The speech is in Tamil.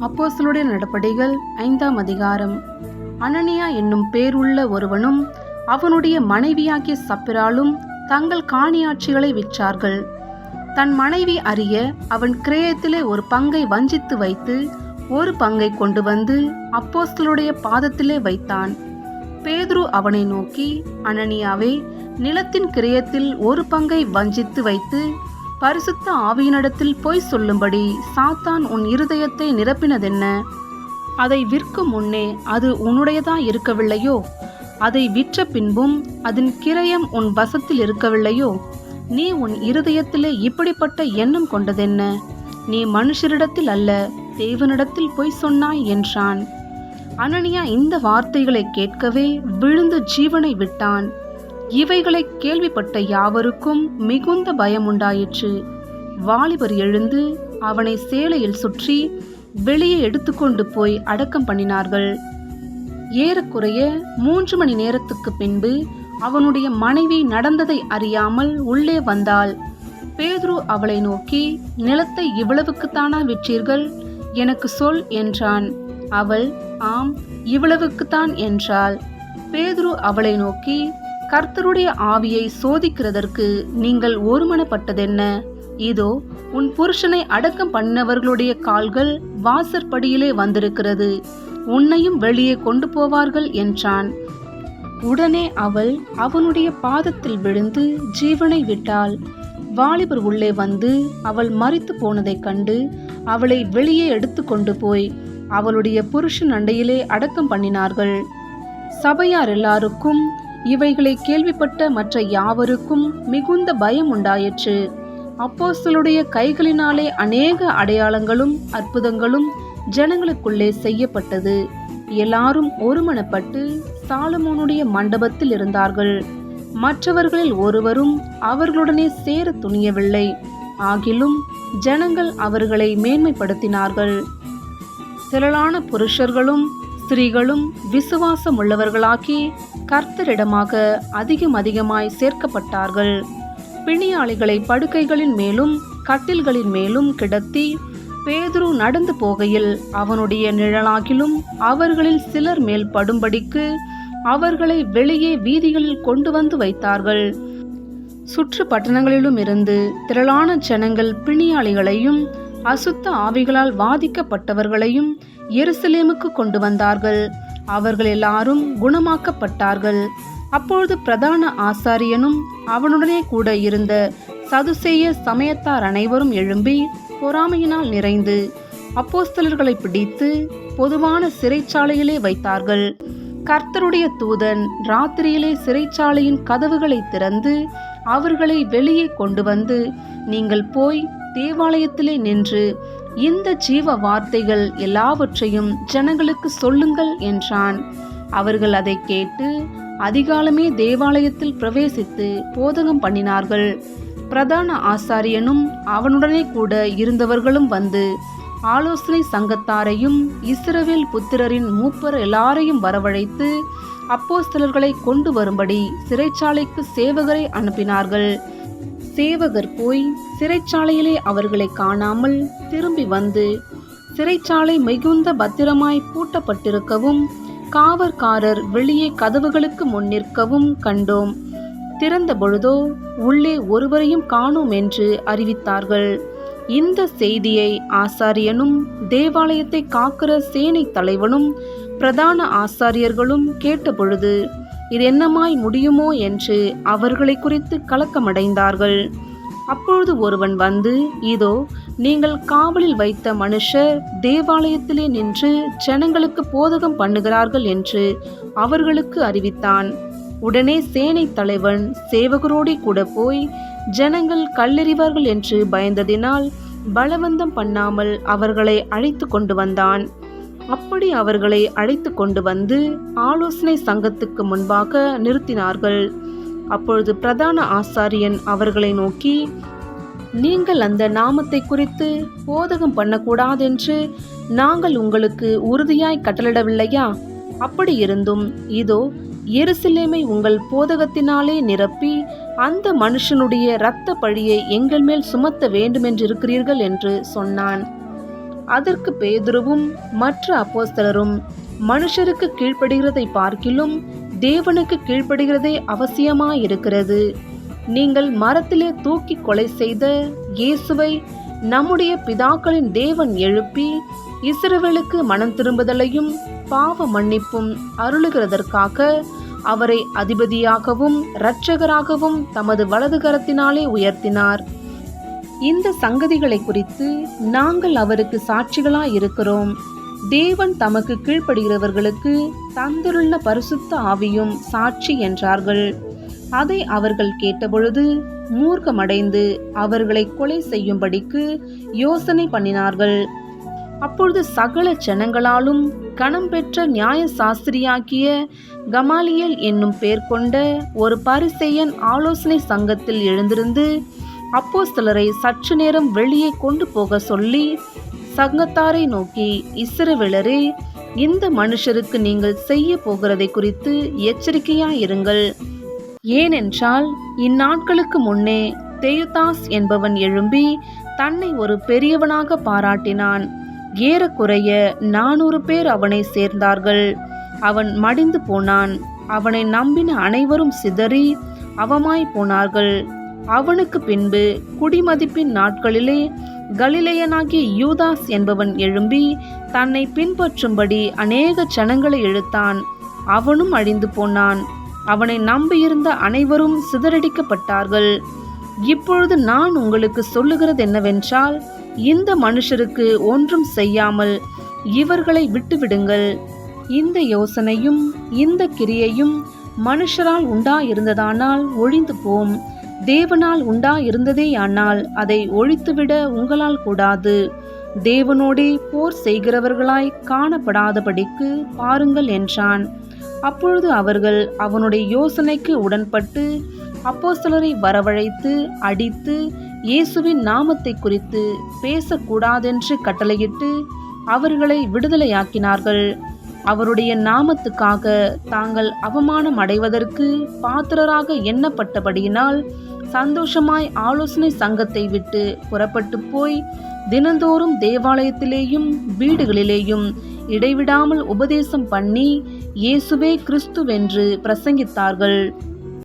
அப்போஸ்தலருடைய நடப்படிகள் ஐந்தாம் அதிகாரம். அனனியா என்னும் பேருள்ள ஒருவனும் அவனுடைய மனைவியாகிய சப்பிராலும் தங்கள் காணியாட்சிகளை விற்றார்கள். தன் மனைவி அறிய அவன் கிரேயத்திலே ஒரு பங்கை வஞ்சித்து வைத்து ஒரு பங்கை கொண்டு வந்து அப்போஸ்தலுடைய பாதத்திலே வைத்தான். பேதுரு அவனை நோக்கி அனனியாவே நிலத்தின் கிரயத்தில் ஒரு பங்கை வஞ்சித்து வைத்து பரிசுத்த ஆவியினிடத்தில் பொய் சொல்லும்படி சாத்தான் உன் இருதயத்தை நிரப்பினதென்ன? அதை விற்கும் முன்னே அது உன்னுடையதா இருக்கவில்லையோ? அதை விற்ற பின்பும் அதன் கிரயம் உன் வசத்தில் இருக்கவில்லையோ? நீ உன் இருதயத்திலே இப்படிப்பட்ட எண்ணம் கொண்டதென்ன? நீ மனுஷரிடத்தில் அல்ல தேவனிடத்தில் பொய் சொன்னாய் என்றான். அனனியா இந்த வார்த்தைகளை கேட்கவே விழுந்து ஜீவனை விட்டான். இவைகளை கேள்விப்பட்ட யாவருக்கும் மிகுந்த பயமுண்டாயிற்று. வாலிபர் எழுந்து அவனை சேலையில் சுற்றி வெளியே எடுத்துக்கொண்டு போய் அடக்கம் பண்ணினார்கள். ஏறக்குறைய மூன்று மணி நேரத்துக்கு பின்பு அவனுடைய மனைவி நடந்ததை அறியாமல் உள்ளே வந்தாள். பேதுரு அவளை நோக்கி நிலத்தை இவ்வளவுக்குத்தானா விற்றீர்கள்? எனக்கு சொல் என்றான். அவள் ஆம் இவ்வளவுக்குத்தான் என்றாள். பேதுரு அவளை நோக்கி கர்த்தருடைய ஆவியை சோதிக்கிறதற்கு நீங்கள் ஒருமனப்பட்டதென்ன? இதோ உன் புருஷனை அடக்கம் பண்ணவர்களுடைய கால்கள் வாசற்படியிலே வந்திருக்கிறது. உன்னையும் வெளியே கொண்டு போவார்கள் என்றான். உடனே அவள் அவனுடைய பாதத்தில் விழுந்து ஜீவனை விட்டாள். வாலிபர் உள்ளே வந்து அவள் மறித்து போனதைக் கண்டு அவளை வெளியே எடுத்து கொண்டு போய் அவளுடைய புருஷன் அண்டையிலே அடக்கம் பண்ணினார்கள். சபையார் எல்லாருக்கும் இவைகளை கேள்விப்பட்ட மற்ற யாவருக்கும் மிகுந்த பயம் உண்டாயிற்று. அப்போஸ்தலுடைய கைகளினாலே அநேக அடையாளங்களும் அற்புதங்களும் ஜனங்களுக்குள்ளே செய்யப்பட்டது. எல்லாரும் ஒருமனப்பட்டு சாலமோனுடைய மண்டபத்தில் இருந்தார்கள். மற்றவர்களில் ஒருவரும் அவர்களுடனே சேர துணியவில்லை. ஆகிலும் ஜனங்கள் அவர்களை மேன்மைப்படுத்தினார்கள். திரளான புருஷர்களும் ஸ்திரீகளும் விசுவாசம் உள்ளவர்களாக்கி கர்த்தரிடமாக அதிகம் அதிகமாய் சேர்க்கப்பட்டார்கள். பிணியாளிகளை படுக்கைகளின் மேலும் கட்டில்களின் மேலும் கிடத்தி பேதுரு நடந்து போகையில் அவனுடைய நிழலாகிலும் அவர்களில் சிலர் மேல் படும்படிக்கு அவர்களை வெளியே வீதிகளில் கொண்டு வந்து வைத்தார்கள். சுற்று பட்டணங்களிலும் இருந்து திரளான ஜனங்கள் பிணியாளிகளையும் அசுத்த ஆவிகளால் வாதிக்கப்பட்டவர்களையும் எருசலேமுக்கு கொண்டு வந்தார்கள். அவர்கள் எல்லாரும் குணமாக்கப்பட்டார்கள். அப்பொழுது பிரதான ஆசாரியனும் அவனுடனே கூட இருந்த சதுசேய சமயத்தார் அனைவரும் எழும்பி பொறாமையினால் நிறைந்து அப்போஸ்தலர்களை பிடித்து பொதுவான சிறைச்சாலையிலே வைத்தார்கள். கர்த்தருடைய தூதன் ராத்திரியிலே சிறைச்சாலையின் கதவுகளை திறந்து அவர்களை வெளியே கொண்டு வந்து நீங்கள் போய் தேவாலயத்திலே நின்று இந்த ஜீவ வார்த்தைகள் எல்லாவற்றையும் ஜனங்களுக்கு சொல்லுங்கள் என்றான். அவர்கள் அதை கேட்டு அதிகாலமே தேவாலயத்தில் பிரவேசித்து போதகம் பண்ணினார்கள். பிரதான ஆசாரியனும் அவனுடனே கூட இருந்தவர்களும் வந்து ஆலோசனை சங்கத்தாரையும் இஸ்ரவேல் புத்திரரின் மூப்பர் எல்லாரையும் வரவழைத்து அப்போஸ்தலர்களை கொண்டு வரும்படி சிறைச்சாலைக்கு சேவகரை அனுப்பினார்கள். சேவகர் போய் சிறைச்சாலையிலே அவர்களை காணாமல் திரும்பி வந்து சிறைச்சாலை மிகுந்த பத்திரமாய் பூட்டப்பட்டிருக்கவும் காவற்காரர் வெளியே கதவுகளுக்கு முன் நிற்கவும் கண்டோம். திறந்த பொழுதோ உள்ளே ஒருவரையும் காணோம் என்று அறிவித்தார்கள். இந்த செய்தியை ஆசாரியனும் தேவாலயத்தை காக்கிற சேனை தலைவனும் பிரதான ஆசாரியர்களும் கேட்டபொழுது இது என்னமாய் முடியுமோ என்று அவர்களை குறித்து கலக்கமடைந்தார்கள். அப்பொழுது ஒருவன் வந்து இதோ நீங்கள் காவலில் வைத்த மனுஷர் தேவாலயத்திலே நின்று ஜனங்களுக்கு போதகம் பண்ணுகிறார்கள் என்று அவர்களுக்கு அறிவித்தான். உடனே சேனை தலைவன் சேவகரோடி கூட போய் ஜனங்கள் கல்லெறிவார்கள் என்று பயந்ததினால் பலவந்தம் பண்ணாமல் அவர்களை அழைத்து கொண்டு வந்தான். அப்படி அவர்களை அழைத்து கொண்டு வந்து ஆலோசனை சங்கத்துக்கு முன்பாக நிறுத்தினார்கள். அப்பொழுது பிரதான ஆசாரியன் அவர்களை நோக்கி நீங்கள் அந்த நாமத்தை குறித்து போதகம் பண்ணக்கூடாதென்று நாங்கள் உங்களுக்கு உறுதியாய் கட்டளிடவில்லையா? அப்படி இருந்தும் இதோ எருசலேமை உங்கள் போதகத்தினாலே நிரப்பி அந்த மனுஷனுடைய இரத்த பழியை எங்கள் மேல் சுமத்த வேண்டுமென்றிருக்கிறீர்கள் என்று சொன்னான். அதற்கு பேதுருவும் மற்ற அப்போஸ்தலரும் மனுஷருக்கு கீழ்ப்படுகிறதை பார்க்கிலும் தேவனுக்கு கீழ்ப்படுகிறதே அவசியமாயிருக்கிறது. நீங்கள் மரத்திலே தூக்கி கொலை செய்த இயேசுவை நம்முடைய பிதாக்களின் தேவன் எழுப்பி இஸ்ரவேலுக்கு மனம் திரும்புதலையும் பாவ மன்னிப்பும் அருளுகிறதற்காக அவரை அதிபதியாகவும் இரட்சகராகவும் தமது வலது கரத்தினாலே உயர்த்தினார். இந்த சங்கதிகளை குறித்து நாங்கள் அவருக்கு சாட்சிகளாய் இருக்கிறோம். தேவன் தமக்கு கீழ்ப்படுகிறவர்களுக்கு தந்துள்ள பரிசுத்த ஆவியும் சாட்சி என்றார்கள். அதை அவர்கள் கேட்டபொழுது மூர்க்கமடைந்து அவர்களை கொலை செய்யும்படிக்கு யோசனை பண்ணினார்கள். அப்பொழுது சகல ஜனங்களாலும் கணம் பெற்ற நியாய சாஸ்திரியாக்கிய கமாலியல் என்னும் பேர் கொண்ட ஒரு பரிசெயன் ஆலோசனை சங்கத்தில் எழுந்திருந்து அப்போ சிலரை சற்று நேரம் வெளியே கொண்டு போக சொல்லி சங்கத்தாரை நோக்கி இஸ்ரவேலரே இந்த மனுஷருக்கு நீங்கள் செய்ய போகிறதை குறித்து எச்சரிக்கையாயிருங்கள். ஏனென்றால் இந்நாட்களுக்கு முன்னே தேயுதாஸ் என்பவன் எழும்பி தன்னை ஒரு பெரியவனாக பாராட்டினான். ஏறக்குறைய நானூறு பேர் அவனை சேர்ந்தார்கள். அவன் மடிந்து போனான். அவனை நம்பின அனைவரும் சிதறி அவமாய் போனார்கள். அவனுக்கு பின்பு குடிமதிப்பின் நாட்களிலே கலிலேயனாகிய யூதாஸ் என்பவன் எழும்பி தன்னை பின்பற்றும்படி அநேக ஜனங்களை இழுத்தான் அவனும் அழிந்து போனான். அவனை நம்பியிருந்த அனைவரும் சிதறடிக்கப்பட்டார்கள். இப்பொழுது நான் உங்களுக்கு சொல்லுகிறது என்னவென்றால் இந்த மனுஷருக்கு ஒன்றும் செய்யாமல் இவர்களை விட்டுவிடுங்கள். இந்த யோசனையும் இந்த கிரியையும் மனுஷரால் உண்டாயிருந்ததானால் ஒழிந்து போம். தேவனால் உண்டாயிருந்ததேயானால் அதை ஒழித்துவிட உங்களால் கூடாது. தேவனோடே போர் செய்கிறவர்களாய் காணப்படாதபடிக்கு பாருங்கள் என்றான். அப்பொழுது அவர்கள் அவனுடைய யோசனைக்கு உடன்பட்டு அப்போஸ்தலரை வரவழைத்து அடித்து இயேசுவின் நாமத்தை குறித்து பேசக்கூடாதென்று கட்டளையிட்டு அவர்களை விடுதலையாக்கினார்கள். அவருடைய நாமத்துக்காக தாங்கள் அவமானம் அடைவதற்கு பாத்திரராக எண்ணப்பட்டபடியினால் சந்தோஷமாய் ஆலோசனை சங்கத்தை விட்டு புறப்பட்டு போய் தினந்தோறும் தேவாலயத்திலேயும் வீடுகளிலேயும் இடைவிடாமல் உபதேசம் பண்ணி இயேசுவே கிறிஸ்துவென்று பிரசங்கித்தார்கள்.